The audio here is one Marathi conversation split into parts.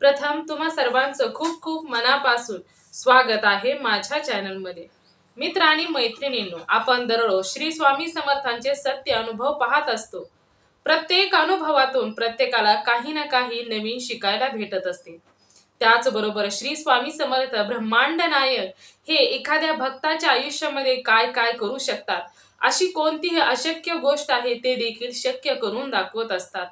प्रथम तुम्हा सर्वांचं खूप खूप मनापासून स्वागत आहे माझ्या चॅनलमध्ये. मित्र आणि मैत्रिणींनो आपण दररोज श्री स्वामी समर्थांचे सत्य अनुभव पाहत असतो. प्रत्येक अनुभवातून प्रत्येकाला काही ना काही नवीन शिकायला भेटत असते. त्याचबरोबर श्री स्वामी समर्थ ब्रह्मांड नायक हे एखाद्या भक्ताच्या आयुष्यामध्ये काय काय करू शकतात अशी कोणतीही अशक्य गोष्ट आहे ते देखील शक्य करून दाखवत असतात.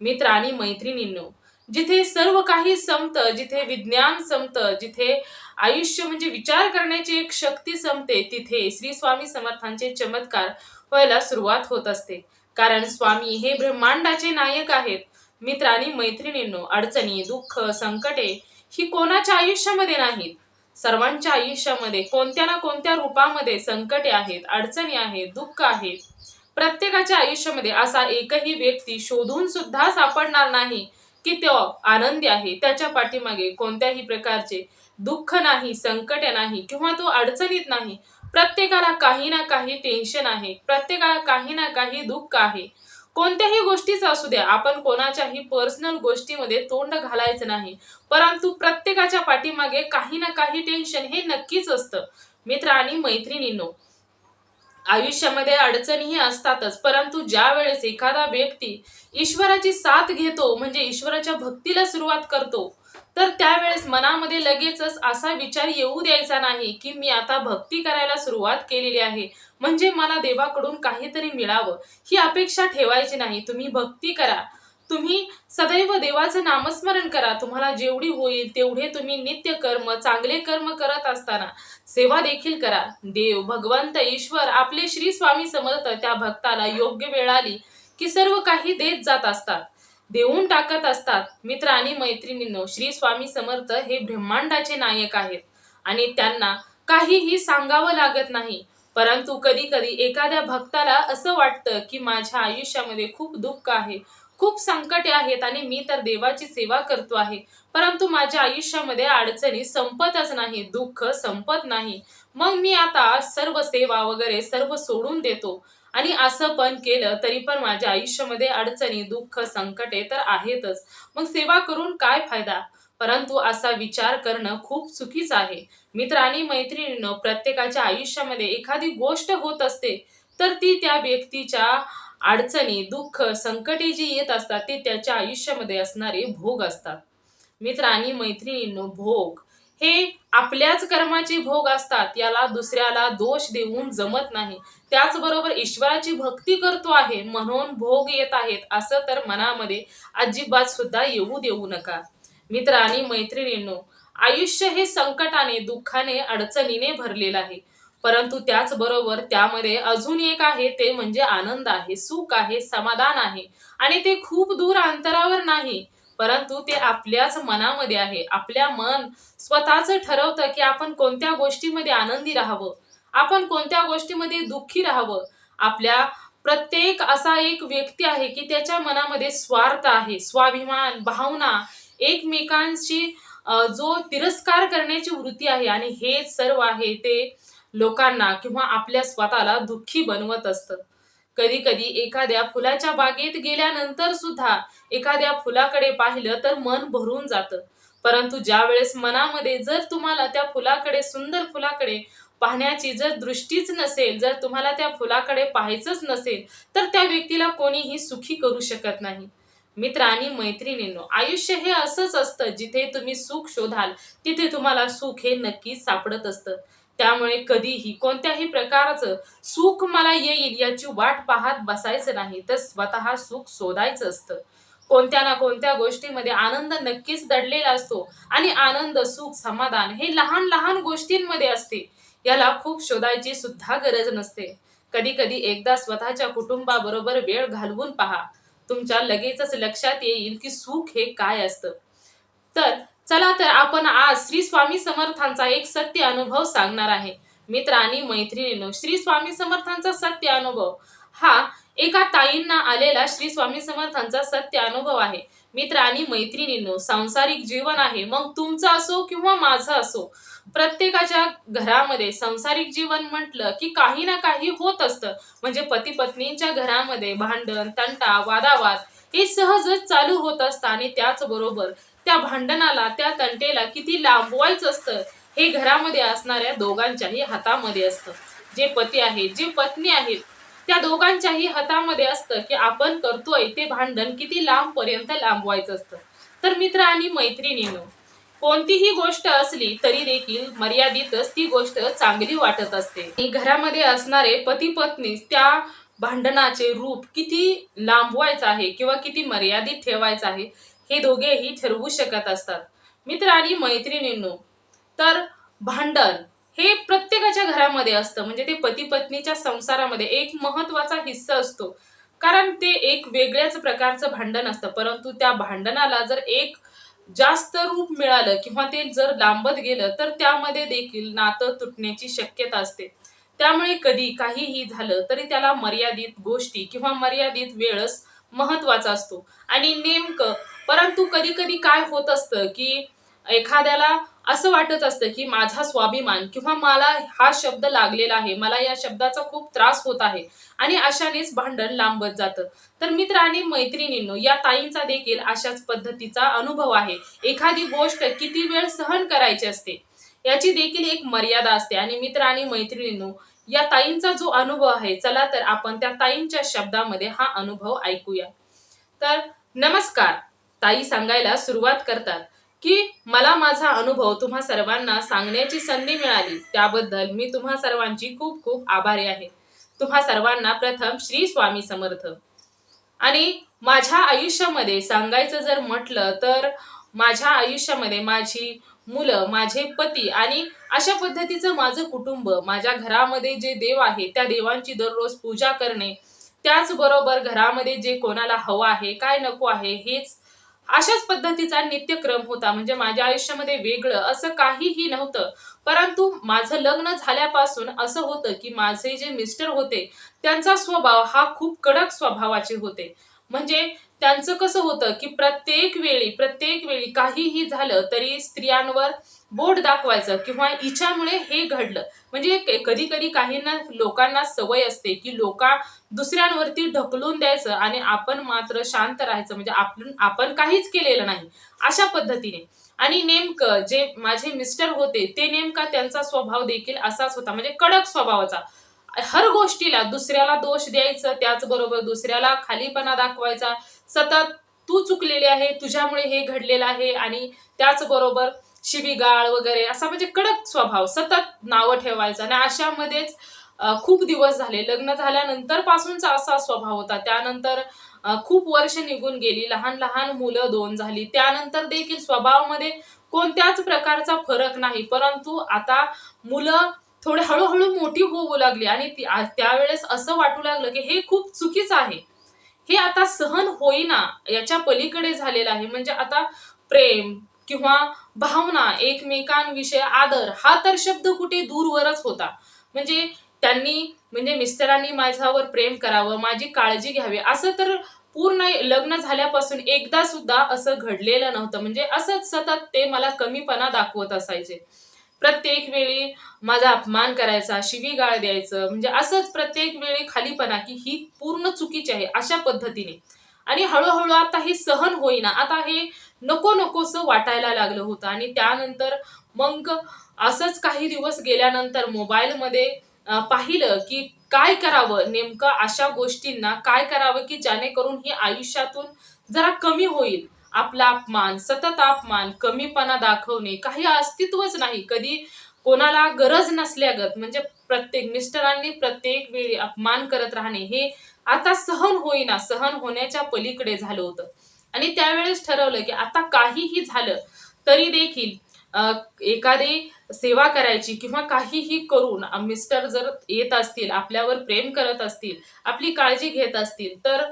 मित्र आणि मैत्रिणींनो जिथे सर्व काही संपतं जिथे विज्ञान संपतं जिथे आयुष्य म्हणजे विचार करण्याची एक शक्ती संपते तिथे श्री स्वामी समर्थांचे चमत्कार व्हायला सुरुवात होत असते. कारण स्वामी हे ब्रह्मांडाचे नायक आहेत. मित्र आणि मैत्रिणींनो अडचणी दुःख संकटे ही कोणाच्या आयुष्यामध्ये नाहीत? सर्वांच्या आयुष्यामध्ये कोणत्या ना कोणत्या रूपामध्ये संकटे आहेत अडचणी आहेत दुःख आहेत? प्रत्येकाच्या आयुष्यामध्ये असा एकही व्यक्ती शोधून सुद्धा सापडणार नाही. की तो आनंदी आहे त्याच्या पाठीमागे कोणत्याही प्रकारचे दुःख नाही संकट नाही किंवा तो अडचणीत नाही. प्रत्येकाला काही ना काही टेन्शन आहे. प्रत्येकाला काही ना काही दुःख आहे. कोणत्याही गोष्टीचं असू द्या आपण कोणाच्याही पर्सनल गोष्टीमध्ये तोंड घालायचं नाही. परंतु प्रत्येकाच्या पाठीमागे काही ना काही टेन्शन हे नक्कीच असतं. मित्र आणि मैत्रिणींनो आयुष्यामध्ये अडचणीही असतातच. परंतु ज्या वेळेस एखादा व्यक्ती ईश्वराची साथ घेतो म्हणजे ईश्वराच्या भक्तीला सुरुवात करतो तर त्यावेळेस मनामध्ये लगेचच असा विचार येऊ द्यायचा नाही की मी आता भक्ती करायला सुरुवात केलेली आहे. म्हणजे मला देवाकडून काहीतरी मिळावं. ही अपेक्षा ठेवायची नाही. तुम्ही भक्ती करा. तुम्ही सदैव देवाचं नामस्मरण करा. तुम्हाला जेवढी होईल तेवढे तुम्ही नित्य कर्म चांगले कर्म करत असताना सेवा देखील करा. देव भगवंत ईश्वर आपले श्री स्वामी समर्थ त्या भक्ताला योग्य वेळ आली की सर्व काही देत जात असतात. देऊन टाकत असतात. मित्र आणि मैत्रिणींनो श्री स्वामी समर्थ हे ब्रह्मांडाचे नायक आहेत आणि त्यांना काहीही सांगावं लागत नाही. परंतु कधी कधी एखाद्या भक्ताला असं वाटतं की माझ्या आयुष्यामध्ये खूप दुःख आहे. खूप संकटे आहेत आणि मी तर देवाची सेवा करतो आहे. परंतु माझ्या आयुष्यामध्ये अडचणी संपतच नाही दुःख संपत नाही. मग मी आता सर्व सेवा वगैरे सर्व सोडून देतो. आणि असं पण केलं तरी पण माझ्या आयुष्यामध्ये अडचणी दुःख संकटे तर आहेतच. मग सेवा करून काय फायदा? परंतु असा विचार करणं खूप चुकीचं आहे. मित्र आणि मैत्रिणींनो प्रत्येकाच्या आयुष्यामध्ये एखादी गोष्ट होत असते तर ती त्या व्यक्तीच्या अडचणी दुःख संकटे जी येत असतात ते त्याच्या आयुष्यामध्ये असणारे भोग असतात. मित्र आणि मैत्रिणींनो भोग हे आपल्याच कर्माचे भोग असतात. याला दुसऱ्याला दोष देऊन जमत नाही. त्याचबरोबर ईश्वराची भक्ती करतो आहे म्हणून भोग येत आहेत असं तर मनामध्ये अजिबात सुद्धा येऊ देऊ नका. मित्र आणि मैत्रिणींनो आयुष्य हे संकटाने दुःखाने अडचणीने भरलेलं आहे. परंतु त्याचबरोबर त्यामध्ये अजून एक आहे ते म्हणजे आनंद आहे सुख आहे समाधान आहे. आणि ते खूप दूर अंतरावर नाही परंतु ते आपल्याच मनामध्ये आहे. आपल्या मन स्वतःच ठरवतं की आपण कोणत्या गोष्टीमध्ये आनंदी राहावं. आपण कोणत्या गोष्टीमध्ये दुःखी राहावं. आपल्या प्रत्येक असा एक व्यक्ती आहे की त्याच्या मनामध्ये स्वार्थ आहे स्वाभिमान भावना एकमेकांशी जो तिरस्कार करण्याची वृत्ती आहे. आणि हे सर्व आहे ते लोकांना किंवा आपल्या स्वतःला दुःखी बनवत असतं. कधी कधी एखाद्या फुलाच्या बागेत गेल्यानंतर सुद्धा एखाद्या फुलाकडे पाहिलं तर मन भरून जातं. परंतु ज्या वेळेस मनामध्ये जर तुम्हाला त्या फुलाकडे सुंदर फुलाकडे पाहण्याची जर दृष्टीच नसेल जर तुम्हाला त्या फुलाकडे पाहायचंच नसेल तर त्या व्यक्तीला कोणीही सुखी करू शकत नाही. मित्र आणि मैत्रिणींनो आयुष्य हे असंच असतं जिथे तुम्ही सुख शोधाल तिथे तुम्हाला सुख हे नक्कीच सापडत असतं. त्यामुळे कधीही कोणत्याही प्रकारचं सुख मला येईल याची वाट पाहत बसायचं नाही तर स्वतः सुख शोधायचं असतं. कोणत्या ना कोणत्या गोष्टीमध्ये आनंद नक्कीच दडलेला असतो आणि आनंद सुख समाधान हे लहान लहान गोष्टींमध्ये असते. याला खूप शोधायची सुद्धा गरज नसते. कधी कधी एकदा स्वतःच्या कुटुंबाबरोबर वेळ घालवून पहा. तुमच्या लगेचच लक्षात येईल की सुख हे काय असतं. तर चला तर आपण आज श्री स्वामी समर्थांचा एक सत्य अनुभव सांगणार आहे. मित्र आणि मैत्रिणींनो श्री स्वामी समर्थांचा सत्य अनुभव हा एका ताईंना आलेला श्री स्वामी समर्थांचा सत्य अनुभव आहे. मित्र आणि मैत्रिणींनो सांसारिक जीवन आहे. मग तुमचं असो किंवा माझं असो प्रत्येकाच्या घरामध्ये संसारिक जीवन म्हटलं की काही ना काही होत असतं. म्हणजे पती पत्नींच्या घरामध्ये भांडण तंटा वादावाद हे सहजच चालू होत असतं आणि त्याचबरोबर त्या भांडणाला त्या तंटेला किती लांबवायचं असतं हे घरामध्ये असणाऱ्या दोघांच्याही हातामध्ये असतं. जे पती आहेत जे पत्नी आहेत त्या दोघांच्याही हातामध्ये असतं की आपण करतोय ते भांडण किती लांब पर्यंत लांबवायचं असतं. तर मित्र आणि मैत्रिणीनो कोणतीही गोष्ट असली तरी देखील मर्यादितच ती गोष्ट चांगली वाटत असते. घरामध्ये असणारे पती पत्नी त्या भांडणाचे रूप किती लांबवायचं आहे किंवा किती मर्यादित ठेवायचं आहे हे दोघेही ठरवू शकत असतात. मित्र आणि मैत्रिणींनो तर भांडण हे प्रत्येकाच्या घरामध्ये असतं. म्हणजे ते पती पत्नीच्या संसारामध्ये एक महत्त्वाचा हिस्सा असतो. कारण ते एक वेगळ्याच प्रकारचं भांडण असतं. परंतु त्या भांडणाला जर एक जास्त रूप मिळालं किंवा ते जर लांबत गेलं तर त्यामध्ये देखील नातं तुटण्याची शक्यता असते. त्यामुळे कधी काहीही झालं तरी त्याला मर्यादित गोष्टी किंवा मर्यादित वेळच महत्त्वाचा असतो. आणि नेमकं परंतु कधी कधी काय होत असतं की एखाद्याला असं वाटत असतं की माझा स्वाभिमान किंवा मला हा शब्द लागलेला आहे मला या शब्दाचा खूप त्रास होत आहे आणि अशानेच भांडण लांबत जातं. तर मित्र आणि मैत्रिणींनो या ताईंचा देखील अशाच पद्धतीचा अनुभव आहे. एखादी गोष्ट किती वेळ सहन करायची असते याची देखील एक मर्यादा असते. आणि मित्र आणि मैत्रिणींनो या ताईंचा जो अनुभव आहे चला तर आपण त्या ताईंच्या शब्दामध्ये हा अनुभव ऐकूया. तर नमस्कार. ताई सांगायला सुरुवात करतात की मला माझा अनुभव तुम्हा सर्वांना सांगण्याची संधी मिळाली. त्याबद्दल मी तुम्हा सर्वांची खूप खूप आभारी आहे. तुम्हा सर्वांना प्रथम श्री स्वामी समर्थ. आणि माझ्या आयुष्यामध्ये सांगायचं जर म्हटलं तर माझ्या आयुष्यामध्ये माझी मुलं माझे पती आणि अशा पद्धतीचं माझं कुटुंब माझ्या घरामध्ये जे देव आहे त्या देवांची दररोज पूजा करणे त्याचबरोबर घरामध्ये जे कोणाला हवं आहे काय नको आहे हेच अशाच पद्धतीचा नित्यक्रम होता. म्हणजे माझ्या आयुष्यामध्ये वेगळं असं काहीही नव्हतं. परंतु माझं लग्न झाल्यापासून असं होतं की माझे जे मिस्टर होते त्यांचा स्वभाव हा खूप कडक स्वभावाचे होते. म्हणजे त्यांचं कसं होतं की प्रत्येक वेळी प्रत्येक वेळी काहीही झालं तरी स्त्रियांवर बोट दाखवायचं किंवा इच्छामुळे हे घडलं. म्हणजे कधी कधी काहींना लोकांना सवय असते की लोका दुसऱ्यांवरती ढकलून द्यायचं आणि आपण मात्र शांत राहायचं. म्हणजे आपण आपण काहीच केलेलं नाही. अशा पद्धतीने. आणि नेमकं जे माझे मिस्टर होते ते नेमका त्यांचा स्वभाव देखील असाच होता. म्हणजे कडक स्वभावाचा. हर गोष्टीला दुसऱ्याला दोष द्यायचं त्याचबरोबर दुसऱ्याला खालीपणा दाखवायचा. सतत तू चुकलेली आहे तुझ्यामुळे हे घडलेलं आहे आणि त्याचबरोबर शिवीगाळ वगैरे असा म्हणजे कडक स्वभाव सतत नावं ठेवायचं आणि अशामध्येच खूप दिवस झाले. लग्न झाल्यानंतर पासूनचा असा स्वभाव होता. त्यानंतर खूप वर्ष निघून गेली. लहान लहान मुलं दोन झाली. त्यानंतर देखील स्वभावामध्ये कोणत्याच प्रकारचा फरक नाही. परंतु आता मुलं थोडे हळूहळू मोठी होऊ लागली आणि त्यावेळेस असं वाटू लागलं की हे खूप चुकीचं आहे. हे आता सहन होईना याच्या पलीकडे झालेलं आहे. म्हणजे आता प्रेम किंवा भावना एकमेकांविषयी आदर हा तर शब्द कुठे दूरवरच होता. म्हणजे त्यांनी म्हणजे मिस्टरांनी माझ्यावर प्रेम करावं माझी काळजी घ्यावी असं तर पूर्ण लग्न झाल्यापासून एकदा सुद्धा असं घडलेलं नव्हतं. म्हणजे असंच सतत ते मला कमीपणा दाखवत असायचे. प्रत्येक वेळी माझा अपमान करायचा शिवीगाळ द्यायचं म्हणजे असंच प्रत्येक वेळी खालीपणा की ही पूर्ण चुकीची आहे अशा पद्धतीने. आणि हळूहळू आता हे सहन होईना. आता हे नको नकोस वाटायला लागलं होतं. आणि त्यानंतर मग असंच काही दिवस गेल्यानंतर मोबाईलमध्ये पाहिलं की काय करावं नेमकं अशा गोष्टींना काय करावं की जेणेकरून ही आयुष्यातून जरा कमी होईल. आपला अपमान सतत अपमान कमीपणा दाखवणे काही अस्तित्वच नाही. कधी कोणाला गरज नसल्यागत म्हणजे प्रत्येक मिस्टरांनी प्रत्येक वेळी अपमान करत राहणे हे आता सहन होईना सहन होण्याच्या पलीकडे झालं होतं. आणि त्यावेळेस ठरवलं की आता काहीही झालं तरी देखील एखादी सेवा करायची किंवा काहीही करून मिस्टर जर येत असतील आपल्यावर प्रेम करत असतील आपली काळजी घेत असतील तर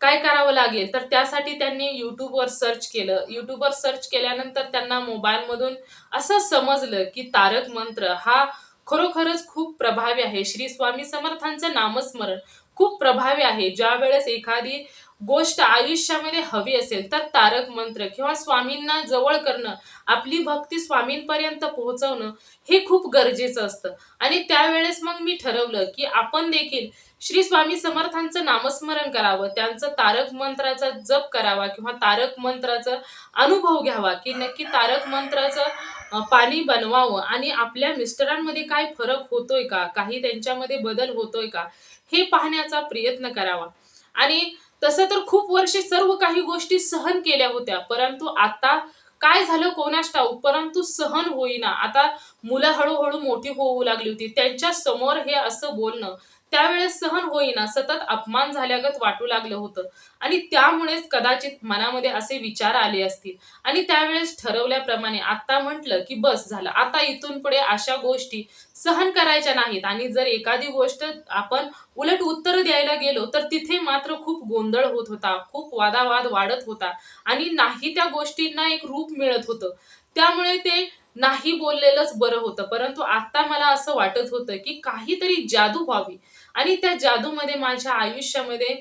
काय करावं लागेल? तर त्यासाठी त्यांनी यूट्यूबवर सर्च केलं. यूट्यूबवर सर्च केल्यानंतर त्यांना मोबाईलमधून असं समजलं की तारक मंत्र हा खरोखरच खूप प्रभावी आहे. श्री स्वामी समर्थांचं नामस्मरण खूप प्रभावी आहे. ज्या वेळेस एखादी गोष्ट आयुष्यामध्ये हवी असेल तर तारक मंत्र किंवा स्वामींना जवळ करणं आपली भक्ती स्वामींपर्यंत पोहोचवणं हे खूप गरजेचं असतं. आणि त्यावेळेस मग मी ठरवलं की आपण देखील श्री स्वामी समर्थांचं नामस्मरण करावं त्यांचं तारक मंत्राचा जप करावा किंवा तारक मंत्राचा अनुभव घ्यावा की नक्की तारक मंत्राचं पाणी बनवावं आणि आपल्या मिस्टरांमध्ये काय फरक होतोय का? काही त्यांच्यामध्ये बदल होतोय का? हे पाहण्याचा प्रयत्न करावा. आणि तसं तर खूप वर्षे सर्व काही गोष्टी सहन केल्या होत्या परंतु आता काय झालं कोणास ठाऊक परंतु सहन होईना. आता मुलं हळूहळू मोठी होऊ लागली होती. त्यांच्यासमोर हे असं बोलणं त्यावेळेस सहन होईना सतत अपमान झाल्यागत वाटू लागलं होतं. आणि त्यामुळेच कदाचित मनामध्ये असे विचार आले असतील. आणि त्यावेळेस ठरवल्याप्रमाणे आता म्हटलं की बस झालं. आता इथून पुढे अशा गोष्टी सहन करायच्या नाहीत. आणि जर एखादी गोष्ट आपण उलट उत्तर द्यायला गेलो तर तिथे मात्र खूप गोंधळ होत होता खूप वादावाद वाढत होता. आणि नाही त्या गोष्टींना एक रूप मिळत होतं. त्यामुळे ते नाही बोललेलंच बरं होतं. परंतु आता मला असं वाटत होतं की काहीतरी जादू व्हावी. आणि त्या जादूमध्ये माझ्या आयुष्यामध्ये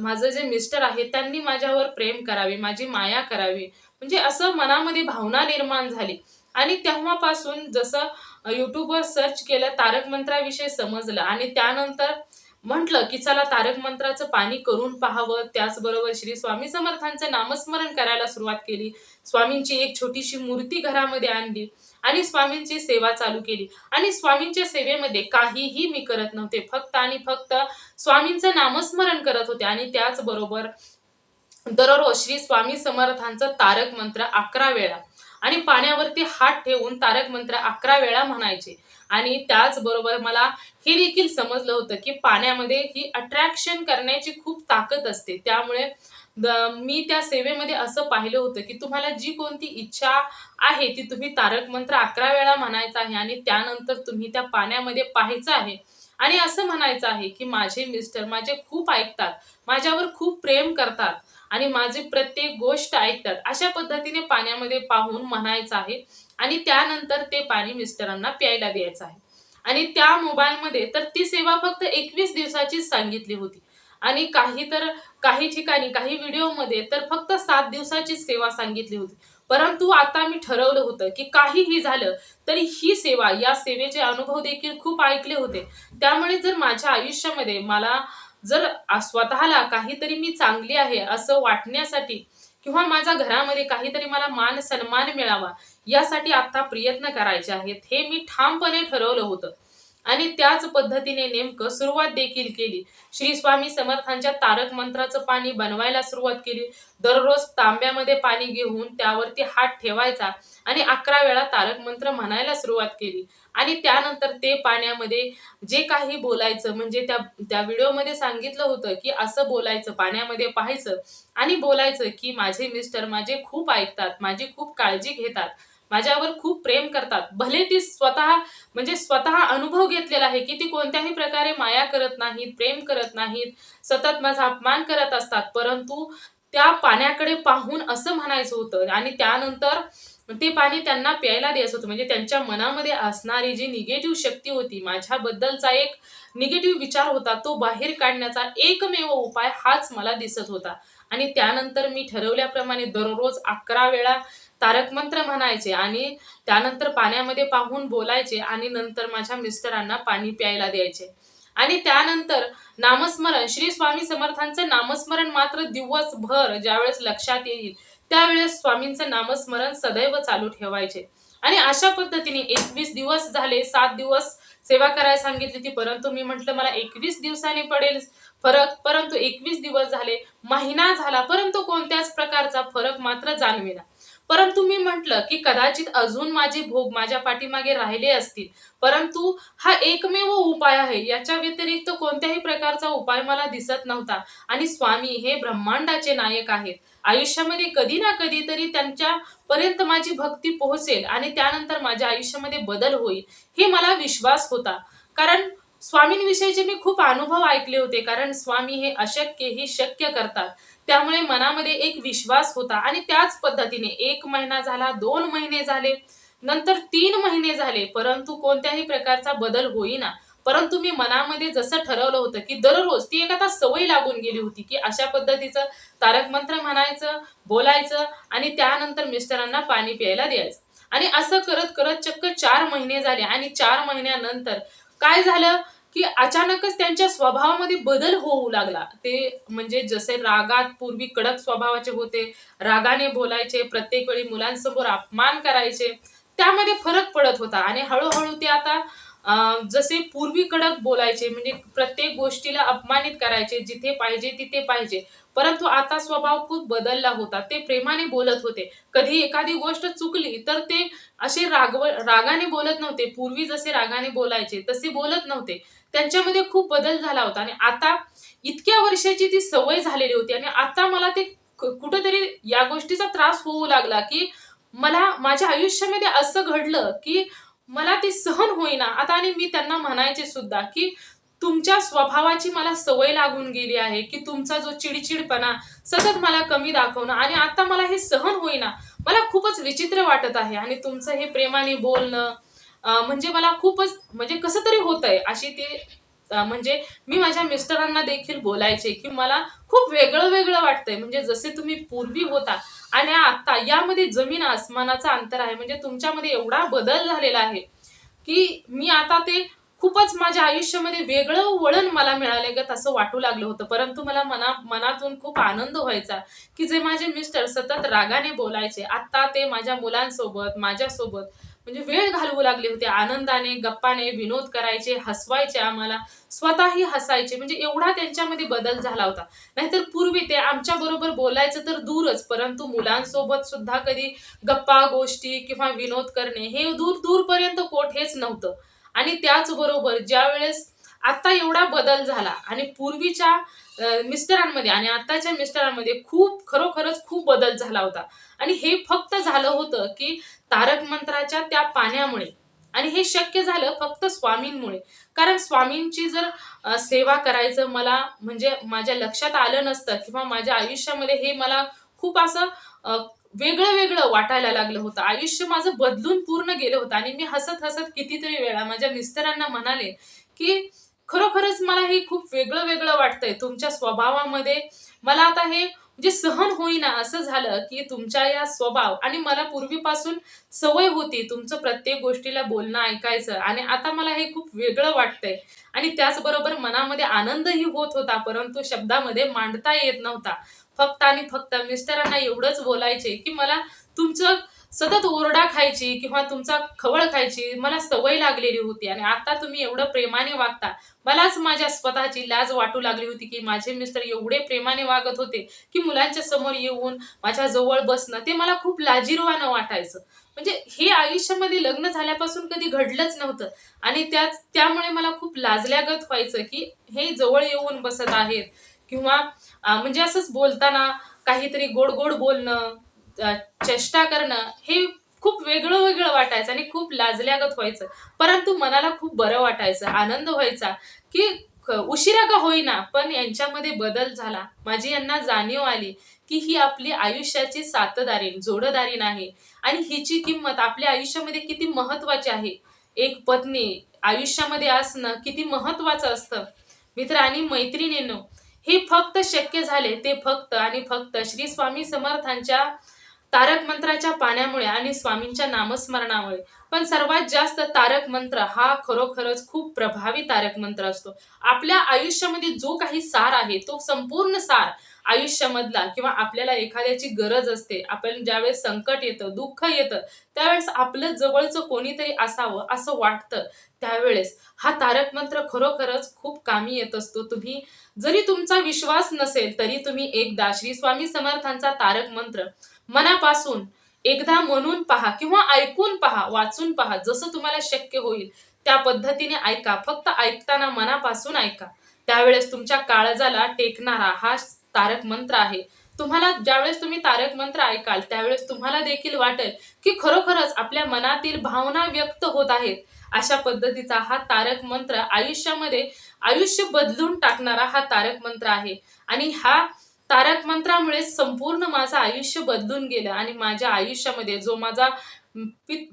माझं जे मिस्टर आहे त्यांनी माझ्यावर प्रेम करावे माझी माया करावी. म्हणजे असं मनामध्ये भावना निर्माण झाली. आणि तेव्हापासून जसं यूट्यूबवर सर्च केलं तारक मंत्राविषयी समजलं. आणि त्यानंतर म्हटलं की चला तारक मंत्राचं पाणी करून पाहावं. त्याचबरोबर श्री स्वामी समर्थांचं नामस्मरण करायला सुरुवात केली. स्वामींची एक छोटीशी मूर्ती घरामध्ये आणली आणि स्वामींची सेवा चालू केली. आणि स्वामींच्या सेवेमध्ये काहीही मी करत नव्हते. फक्त आणि फक्त स्वामींचं नामस्मरण करत होते. आणि त्याचबरोबर दररोज श्री स्वामी समर्थांचं तारक मंत्र अकरा वेळा आणि पाण्यावरती हात ठेवून तारक मंत्र अकरा वेळा म्हणायचे. आणि त्याचबरोबर मला हे देखील समजलं होतं की पाण्यामध्ये ही अट्रॅक्शन करण्याची खूप ताकद असते. त्यामुळे द- मी त्या सेवेमध्ये असं पाहिलं होतं की तुम्हाला जी कोणती इच्छा आहे ती तुम्ही तारक मंत्र अकरा वेळा म्हणायचा आहे आणि त्यानंतर तुम्ही त्या पाण्यामध्ये पाहायचं आहे. आणि असं म्हणायचं आहे की माझे मिस्टर माझे खूप ऐकतात माझ्यावर खूप प्रेम करतात. आणि माझी प्रत्येक गोष्ट ऐकतात. अशा पद्धतीने पाण्यामध्ये पाहून म्हणायचं आहे. आणि त्यानंतर ते पाणी मिस्टरांना प्यायला द्यायचं आहे. आणि त्या मोबाईलमध्ये तर ती सेवा फक्त एकवीस दिवसाचीच सांगितली होती. आणि काही तर काही ठिकाणी काही व्हिडिओमध्ये तर फक्त सात दिवसाची सेवा सांगितली होती. परंतु आता मी ठरवलं होतं की काहीही झालं तरी ही सेवा या सेवेचे अनुभव देखील खूप ऐकले होते. त्यामुळे जर माझ्या आयुष्यामध्ये मला जर स्वतःला काहीतरी मी चांगली आहे असं वाटण्यासाठी किंवा माझ्या घरामध्ये काहीतरी मला मान सन्मान मिळावा यासाठी आता प्रयत्न करायचे आहेत. हे मी ठामपणे ठरवलं होतं. आणि त्याच पद्धतीने नेमकं सुरुवात देखील केली. श्री स्वामी समर्थांच्या तारक मंत्राचं पाणी बनवायला सुरुवात केली. दररोज तांब्यामध्ये पाणी घेऊन त्यावरती हात ठेवायचा आणि अकरा वेळा तारक मंत्र म्हणायला सुरुवात केली. आणि त्यानंतर ते पाण्यामध्ये जे काही बोलायचं म्हणजे त्या त्या व्हिडिओमध्ये सांगितलं होतं की असं बोलायचं पाण्यामध्ये पाहायचं आणि बोलायचं की माझे मिस्टर माझे खूप ऐकतात माझी खूप काळजी घेतात. माझ्यावर खूप प्रेम करतात. भले ती स्वतः म्हणजे स्वतः अनुभव घेतलेला आहे की ती कोणत्याही प्रकारे माया करत नाहीत प्रेम करत नाहीत सतत माझा अपमान करत असतात परंतु त्या पाण्याकडे पाहून असं म्हणायचं होतं आणि त्यानंतर ते पाणी त्यांना प्यायला द्यायचं होतं. म्हणजे त्यांच्या मनामध्ये असणारी जी निगेटिव्ह शक्ती होती माझ्याबद्दलचा एक निगेटिव्ह विचार होता तो बाहेर काढण्याचा एकमेव उपाय हाच मला दिसत होता. आणि त्यानंतर मी ठरवल्याप्रमाणे दररोज अकरा वेळा तारक मंत्र म्हणायचे आणि त्यानंतर पाण्यामध्ये पाहून बोलायचे आणि नंतर माझ्या मिस्टरांना पाणी प्यायला द्यायचे. आणि त्यानंतर नामस्मरण श्री स्वामी समर्थांचं नामस्मरण मात्र दिवसभर ज्यावेळेस लक्षात येईल त्यावेळेस स्वामींचं नामस्मरण सदैव चालू ठेवायचे. आणि अशा पद्धतीने एकवीस दिवस झाले सात दिवस सेवा करायला सांगितली होती परंतु मी म्हटलं मला एकवीस दिवसांनी पडेल फरक. परंतु एकवीस दिवस झाले महिना झाला परंतु कोणत्याच प्रकारचा फरक मात्र जाणवेना. परंतु मी म्हटलं की कदाचित अजून माझे भोग माझ्या पाठीमागे राहिले असतील. परंतु हा एकमेव उपाय आहे. याच्या व्यतिरिक्त कोणत्याही प्रकारचा उपाय मला दिसत नव्हता. आणि स्वामी हे ब्रह्मांडाचे नायक आहेत. आयुष्यामध्ये कधी ना कधी तरी त्यांच्या पर्यंत माझी भक्ती पोहोचेल आणि त्यानंतर माझ्या आयुष्यामध्ये बदल होईल हे मला विश्वास होता. कारण स्वामींविषयीचे मी खूप अनुभव ऐकले होते कारण स्वामी हे अशक्य ही शक्य करतात. त्यामुळे मनामध्ये एक विश्वास होता आणि त्याच पद्धतीने एक महिना झाला दोन महिने झाले नंतर तीन महिने झाले परंतु कोणत्याही प्रकारचा बदल होईना. परंतु मी मनामध्ये जसं ठरवलं होतं की दररोज ती एक आता सवय लागून गेली होती की अशा पद्धतीचं तारक मंत्र म्हणायचं बोलायचं आणि त्यानंतर मिस्टरांना पाणी प्यायला द्यायचं. आणि असं करत करत चक्क चार महिने झाले आणि चार महिन्यानंतर काय झालं? की अचानकच त्यांच्या स्वभावामध्ये बदल होऊ लागला. ते म्हणजे जसे रागात पूर्वी कडक स्वभावाचे होते रागाने बोलायचे प्रत्येक वेळी मुलांसमोर अपमान करायचे त्यामध्ये फरक पडत होता. आणि हळूहळू ते आता जसे पूर्वी कडक बोलायचे म्हणजे प्रत्येक गोष्टीला अपमानित करायचे जिथे पाहिजे तिथे पाहिजे. परंतु आता स्वभाव खूप बदलला होता. ते प्रेमाने बोलत होते. कधी एखादी गोष्ट चुकली तर ते असे रागव रागाने बोलत नव्हते. पूर्वी जसे रागाने बोलायचे तसे बोलत नव्हते. त्यांच्यामध्ये खूप बदल झाला होता. आणि आता इतक्या वर्षाची ती सवय झालेली होती. आणि आता मला ते क- कुठंतरी या गोष्टीचा त्रास होऊ लागला की मला माझ्या आयुष्यामध्ये असं घडलं की मला ते सहन होईना. आता आणि मी त्यांना म्हणायचे सुद्धा की तुमच्या स्वभावाची मला सवय लागून गेली आहे की तुमचा जो चिडचिडपणा सतत मला कमी दाखवणं आणि आता मला हे सहन होईना मला खूपच विचित्र वाटत आहे. आणि तुमचं हे प्रेमाने बोलणं म्हणजे मला खूपच म्हणजे कसं तरी होत आहे अशी ते म्हणजे मी माझ्या मिस्टरांना देखील बोलायचे की मला खूप वेगळं वेगळं वाटतंय. म्हणजे जसे तुम्ही पूर्वी होता आणि आता यामध्ये जमीन आसमानाचा अंतर आहे. म्हणजे तुमच्यामध्ये एवढा बदल झालेला आहे की मी आता ते खूपच माझ्या आयुष्यामध्ये वेगळं वळण मला मिळाले ग असं वाटू लागलं होतं. परंतु मला मना मनातून खूप आनंद व्हायचा की जे माझे मिस्टर सतत रागाने बोलायचे. आता ते माझ्या मुलांसोबत माझ्यासोबत म्हणजे वेळ घालवू लागले होते. आनंदाने गप्पाने विनोद करायचे हसवायचे आम्हाला. स्वतःही हसायचे. म्हणजे एवढा त्यांच्यामध्ये बदल झाला होता. नाहीतर पूर्वी ते आमच्या बरोबर बोलायचं तर दूरच. परंतु मुलांसोबत सुद्धा कधी गप्पा गोष्टी किंवा विनोद करणे हे दूर दूरपर्यंत कोठेच नव्हतं. आणि त्याचबरोबर ज्या वेळेस आता एवढा बदल झाला आणि पूर्वीच्या मिस्टरांमध्ये आणि आताच्या मिस्टरांमध्ये खूप खरोखरच खूप बदल झाला होता. आणि हे फक्त झालं होतं की तारक मंत्राच्या त्या पाण्यामुळे. आणि हे शक्य झालं फक्त स्वामींमुळे. कारण स्वामींची जर सेवा करायचं मला म्हणजे माझ्या लक्षात आलं नसतं किंवा माझ्या आयुष्यामध्ये हे मला खूप असं वेगळं वेगळं वाटायला लागलं होतं. आयुष्य माझं बदलून पूर्ण गेलं होतं. आणि मी हसत हसत कितीतरी वेळा माझ्या मिस्टरांना म्हणाले की खरोखरच मला हे खूप वेगळं वेगळं वाटतंय तुमच्या स्वभावामध्ये. मला आता हे म्हणजे सहन होईना असं झालं की तुमच्या या स्वभाव आणि मला पूर्वीपासून सवय होती तुमचं प्रत्येक गोष्टीला बोलणं ऐकायचं आणि आता मला हे खूप वेगळं वाटतंय. आणि त्याचबरोबर मनामध्ये आनंदही होत होता परंतु शब्दामध्ये मांडता येत नव्हता. फक्त आणि फक्त मिस्टरांना एवढंच बोलायचे की मला तुमचं सतत ओरडा खायची किंवा तुमचा खवळ खायची मला सवय लागलेली होती आणि आता तुम्ही एवढं प्रेमाने वागता. मलाच माझ्या स्वतःची लाज वाटू लागली होती की माझे मिस्टर एवढे प्रेमाने वागत होते की मुलांच्या समोर येऊन माझ्या जवळ बसणं ते मला खूप लाजिरवानं वाटायचं. म्हणजे हे आयुष्यामध्ये लग्न झाल्यापासून कधी घडलंच नव्हतं आणि त्याच त्यामुळे मला खूप लाजल्यागत व्हायचं की हे जवळ येऊन बसत आहेत किंवा म्हणजे असंच बोलताना काहीतरी गोड गोड बोलणं चेष्टा करणं हे खूप वेगळं वेगळं वाटायचं आणि खूप लाजल्यागत व्हायचं. परंतु मनाला खूप बरं वाटायचं आनंद व्हायचा की उशिरा का होईना पण यांच्यामध्ये बदल झाला. माझी यांना जाणीव आली की ही आपली आयुष्याची साथदारीण जोडदारी आहे आणि हिची किंमत आपल्या आयुष्यामध्ये किती महत्वाची आहे. एक पत्नी आयुष्यामध्ये असणं किती महत्वाचं असतं. मित्र आणि मैत्रिणींनो हे फक्त शक्य झाले ते फक्त आणि फक्त श्री स्वामी समर्थांच्या तारक मंत्राच्या पाण्यामुळे आणि स्वामींच्या नामस्मरणामुळे. पण सर्वात जास्त तारक मंत्र हा खरोखरच खूप प्रभावी तारक मंत्र असतो. आपल्या आयुष्यामध्ये जो काही सार आहे तो संपूर्ण सार आयुष्यामधला किंवा आपल्याला एखाद्याची गरज असते आपण ज्यावेळेस संकट येतं दुःख येतं त्यावेळेस आपलं जवळचं कोणीतरी असावं असं वाटतं त्यावेळेस हा तारक मंत्र खरोखरच खूप कामी येत असतो. तुम्ही जरी तुमचा विश्वास नसेल तरी तुम्ही एकदा श्री स्वामी समर्थांचा तारक मंत्र मनापासून एकदा म्हणून पहा किंवा ऐकून पहा वाचून पहा जसं तुम्हाला शक्य होईल. त्या पद्धतीने ऐका. फक्त ऐकताना मनापासून ऐका. त्यावेळेस तुमच्या काळजाला टेकणारा हा तारक मंत्र आहे. तुम्हाला ज्यावेळेस तुम्ही तारक मंत्र ऐकाल त्यावेळेस तुम्हाला देखील वाटेल की खरोखरच आपल्या मनातील भावना व्यक्त होत आहेत. अशा पद्धतीचा हा तारक मंत्र आयुष्यामध्ये आयुष्य बदलून टाकणारा हा तारक मंत्र आहे. आणि हा तारक मंत्रामुळे संपूर्ण माझं आयुष्य बदलून गेलं आणि माझ्या आयुष्यामध्ये जो माझा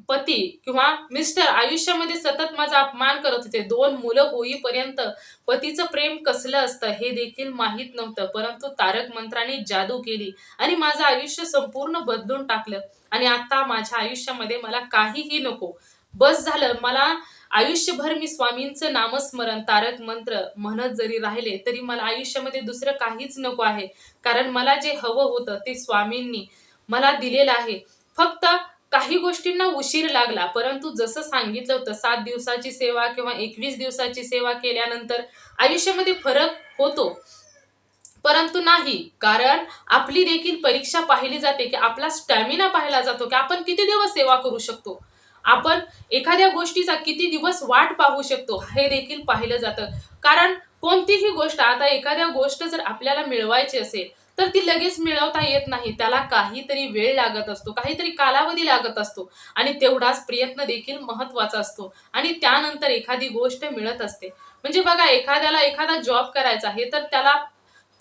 पती किंवा मिस्टर आयुष्यामध्ये सतत माझा अपमान करत होते दोन मुलं होईपर्यंत पतीचं प्रेम कसलं असतं हे देखील माहीत नव्हतं. परंतु तारक मंत्राने जादू केली आणि माझं आयुष्य संपूर्ण बदलून टाकलं. आणि आता माझ्या आयुष्यामध्ये मला काहीही नको. बस झालं. मला आयुष्यभर मी स्वामींचं नामस्मरण तारक मंत्र म्हणत जरी राहिले तरी मला आयुष्यामध्ये दुसरं काहीच नको आहे. कारण मला जे हवं होतं ते स्वामींनी मला दिलेलं आहे. फक्त काही गोष्टींना उशीर लागला परंतु जसं सांगितलं होतं सात दिवसाची सेवा किंवा एकवीस दिवसाची सेवा केल्यानंतर आयुष्यामध्ये फरक होतो. परंतु नाही कारण आपली देखील परीक्षा पाहिली जाते की आपला स्टॅमिना पाहिला जातो की आपण किती दिवस सेवा करू शकतो. आपण एखाद्या गोष्टीचा किती दिवस वाट पाहू शकतो हे देखील पाहिलं जातं. कारण कोणतीही गोष्ट आता एखाद्या गोष्ट जर आपल्याला मिळवायची असेल तर ती लगेच मिळवता येत नाही. त्याला काहीतरी वेळ लागत असतो काहीतरी कालावधी लागत असतो आणि तेवढाच प्रयत्न देखील महत्त्वाचा असतो आणि त्यानंतर एखादी गोष्ट मिळत असते. म्हणजे बघा एखाद्याला एखादा जॉब करायचा आहे तर त्याला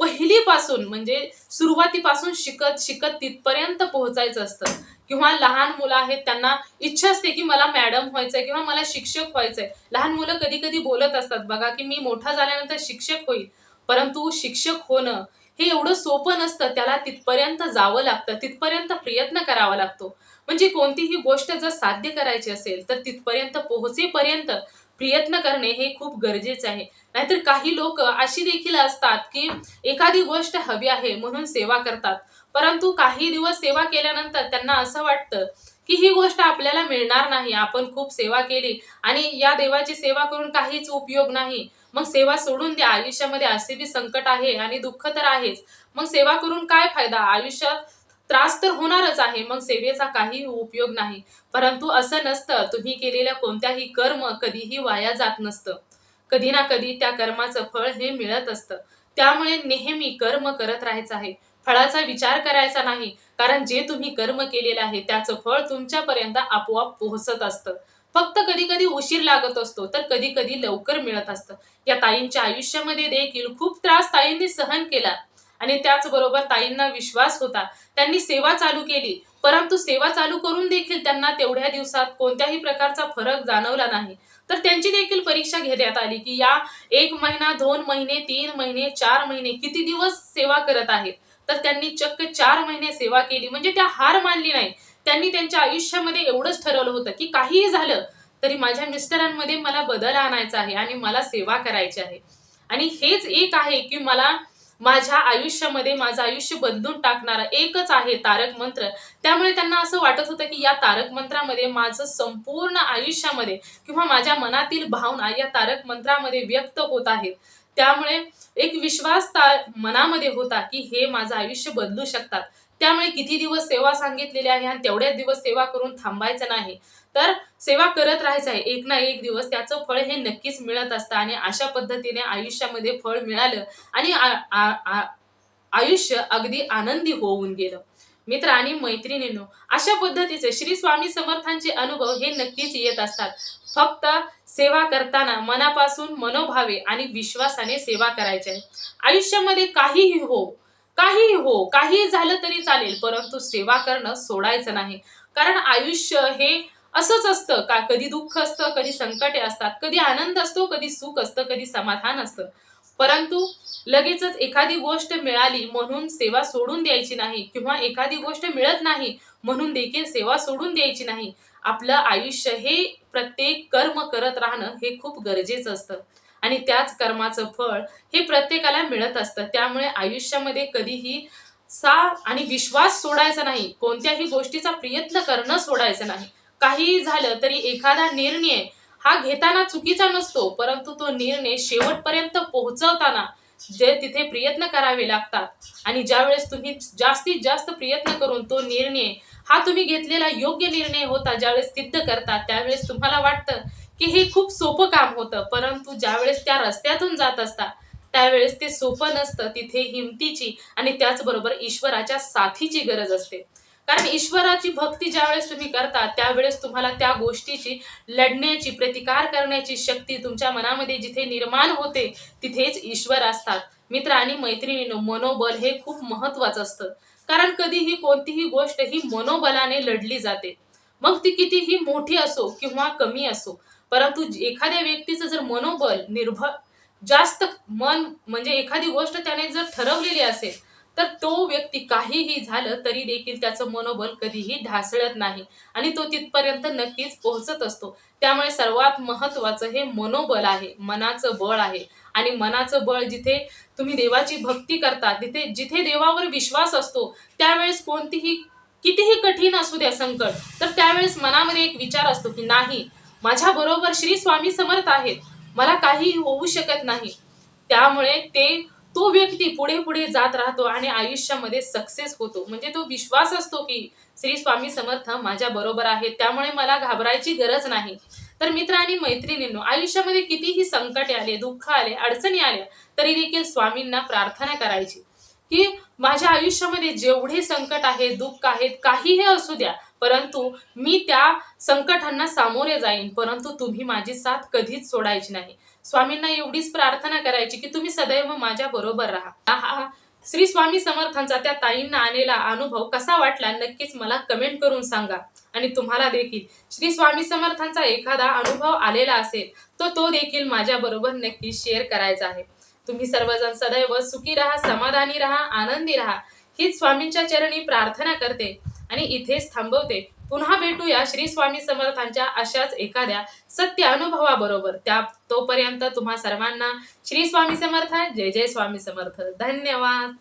पहिलीपासून म्हणजे सुरुवातीपासून शिकत शिकत तिथपर्यंत पोहोचायचं असतं. किंवा लहान मुलं आहेत त्यांना इच्छा असते की मला मॅडम व्हायचंय किंवा मला शिक्षक व्हायचंय. लहान मुलं कधी कधी बोलत असतात बघा की मी मोठा झाल्यानंतर शिक्षक होईल परंतु शिक्षक होणं हे एवढं सोपं नसतं त्याला तिथपर्यंत जावं लागतं तिथपर्यंत प्रयत्न करावा लागतो. म्हणजे कोणतीही गोष्ट जर साध्य करायची असेल तर तिथपर्यंत पोहोचेपर्यंत प्रयत्न करणे हे खूप गरजेचे आहे. नाहीतर काही लोक अशी देखील असतात की एखादी गोष्ट हवी आहे म्हणून सेवा करतात. परंतु काही दिवस सेवा केल्यानंतर त्यांना असं वाटतं की ही गोष्ट आपल्याला मिळणार नाही. आपण खूप सेवा केली आणि या देवाची सेवा करून काहीच उपयोग नाही. मग सेवा सोडून द्या. आयुष्यामध्ये असे बी संकट आहे आणि दुःख तर आहेच. मग सेवा करून काय फायदा? आयुष्यात त्रास तर होणारच आहे मग सेवेचा काही उपयोग नाही. परंतु असं नसतं तुम्ही केलेल्या कोणत्याही कर्म कधीही वाया जात नसतं. कधी ना कधी त्या कर्माचं फळ हे मिळत असतं. त्यामुळे नेहमी कर्म करत राहायचं आहे. फळाचा विचार करायचा नाही कारण जे तुम्ही कर्म केलेलं आहे त्याचं फळ तुमच्यापर्यंत आपोआप पोहोचत असतं. फक्त कधी कधी उशीर लागत असतो तर कधी कधी लवकर मिळत असतं. या ताईंच्या आयुष्यामध्ये देखील खूप त्रास ताईंनी सहन केला. आणि त्याचबरोबर ताईंना विश्वास होता. त्यांनी सेवा चालू केली. परंतु सेवा चालू करून देखील त्यांना तेवढ्या दिवसात कोणत्याही प्रकारचा फरक जाणवला नाही. तर त्यांची देखील परीक्षा घेण्यात आली की या एक महिना दोन महिने तीन महिने चार महिने किती दिवस सेवा करत आहेत? तर त्यांनी चक्क चार महिने सेवा केली. म्हणजे त्या हार मानली नाही. त्यांनी त्यांच्या आयुष्यामध्ये एवढंच ठरवलं होतं की काहीही झालं तरी माझ्या मिस्टरांमध्ये मला बदल आणायचा आहे आणि मला सेवा करायची आहे. आणि हेच एक आहे की मला माझ्या आयुष्यामध्ये माझं आयुष्य बदलून टाकणारा एकच आहे तारक मंत्र. त्यामुळे त्यांना असं वाटत होतं की या तारक मंत्रामध्ये माझं संपूर्ण आयुष्यामध्ये किंवा माझ्या मनातील भावना या तारक मंत्रामध्ये व्यक्त होत आहेत. त्यामुळे एक विश्वास ता मनामध्ये होता की हे माझं आयुष्य बदलू शकतात. त्यामुळे किती दिवस सेवा सांगितलेली आहे आणि तेवढ्याच दिवस सेवा करून थांबायचं नाही. तर सेवा करत राहायचं आहे. एक ना एक दिवस त्याचं फळ हे नक्कीच मिळत असतं आणि अशा पद्धतीने आयुष्यामध्ये फळ मिळालं आणि आयुष्य अगदी आनंदी होऊन गेलं. मित्र आणि मैत्रिणींनो अशा पद्धतीचे श्री स्वामी समर्थांचे अनुभव हे नक्कीच येत असतात. फक्त सेवा करताना मनापासून मनोभावे आणि विश्वासाने सेवा करायची. आहे आयुष्यामध्ये काहीही हो काही हो काही झालं तरी चालेल परंतु सेवा करणं सोडायचं नाही. कारण आयुष्य हे असंच असतं. का कधी दुःख असतं कधी संकटे असतात कधी आनंद असतो कधी सुख असतं कधी समाधान असतं. परंतु लगेचच एखादी गोष्ट मिळाली म्हणून सेवा सोडून द्यायची नाही किंवा एखादी गोष्ट मिळत नाही म्हणून देखील सेवा सोडून द्यायची नाही. आपलं आयुष्य हे प्रत्येक कर्म करत राहणं हे खूप गरजेचं असतं. आणि त्याच कर्माचं फळ हे प्रत्येकाला मिळत असतं. त्यामुळे आयुष्यामध्ये कधीही सा आणि विश्वास सोडायचा नाही. कोणत्याही गोष्टीचा प्रयत्न करणं सोडायचं नाही. काहीही झालं तरी एखादा निर्णय हा घेताना चुकीचा नसतो परंतु तो निर्णय शेवटपर्यंत पोहोचवताना जे तिथे प्रयत्न करावे लागतात आणि ज्यावेळेस तुम्ही जास्तीत जास्त प्रयत्न करून तो निर्णय हा तुम्ही घेतलेला योग्य निर्णय होता ज्यावेळेस सिद्ध करता त्यावेळेस तुम्हाला वाटतं की हे खूप सोपं काम होतं परंतु ज्यावेळेस त्या रस्त्यातून जात असता त्यावेळेस ते सोपं नसतं तिथे हिमतीची आणि त्याचबरोबर ईश्वराच्या साथीची गरज असते. कारण ईश्वराची भक्ती ज्यावेळेस तुम्ही करता त्यावेळेस तुम्हाला त्या गोष्टीची लढण्याची प्रतिकार करण्याची शक्ती तुमच्या मनामध्ये जिथे निर्माण होते तिथेच ईश्वर असतात. मित्र आणि मैत्रिणीनं मनोबल हे खूप महत्वाचं असतं. कारण कधीही कोणतीही गोष्ट ही मनोबलाने लढली जाते. मग ती कितीही मोठी असो किंवा कमी असो परंतु एखाद्या व्यक्तीचं जर मनोबल निर्भर जास्त मन म्हणजे एखादी गोष्ट त्याने जर ठरवलेली असेल तर तो व्यक्ती काहीही झालं तरी देखील त्याचं मनोबल कधीही ढासळत नाही आणि तो तिथपर्यंत नक्कीच पोहोचत असतो. त्यामुळे सर्वात महत्वाचं हे मनोबल आहे मनाचं बळ आहे आणि मनाचं बळ जिथे तुम्ही देवाची भक्ती करता तिथे जिथे देवावर विश्वास असतो त्यावेळेस कोणतीही कितीही कठीण असू द्या संकट तर त्यावेळेस मनामध्ये एक विचार असतो की नाही माझ्या बरोबर श्री स्वामी समर्थ आहेत. मला काही होऊ शकत नाही. त्यामुळे ते तो व्यक्ती पुढे पुढे जात राहतो आणि आयुष्यामध्ये सक्सेस होतो. म्हणजे तो विश्वास असतो की श्री स्वामी समर्थ माझ्या बरोबर आहेत. त्यामुळे मला घाबरायची गरज नाही. तर मित्र आणि मैत्रिणींनो आयुष्यामध्ये कितीही संकटे आले दुःख आले अडचणी आल्या तरी देखील स्वामींना प्रार्थना करायची की माझ्या आयुष्यामध्ये जेवढे संकट आहेत दुःख आहेत काहीही असू द्या परंतु मी त्या संकटांना सामोरे जाईन परंतु तुम्ही माझी साथ कधीच सोडायची नाही. स्वामींना एवढीच प्रार्थना करायची की तुम्ही सदैव माझ्या बरोबर राहा. श्री स्वामी समर्थांचा त्या ताईंना आलेला अनुभव कसा वाटला नक्कीच मला कमेंट करून सांगा. आणि तुम्हाला देखील. श्री स्वामी समर्थांचा एखादा अनुभव आलेला असेल तर तो देखील माझ्या बरोबर नक्की शेअर करायचा आहे. तुम्ही सर्वजण सदैव सुखी राहा समाधानी राहा आनंदी राहा. हीच स्वामींच्या चरणी प्रार्थना करते. आणि इथेच थांबवते. पुन्हा भेटूया श्री स्वामी समर्थांच्या अशाच एखाद्या सत्य अनुभवाबरोबर. त्या तोपर्यंत तुम्हा सर्वांना श्री स्वामी समर्थ जय जय स्वामी समर्थ. धन्यवाद.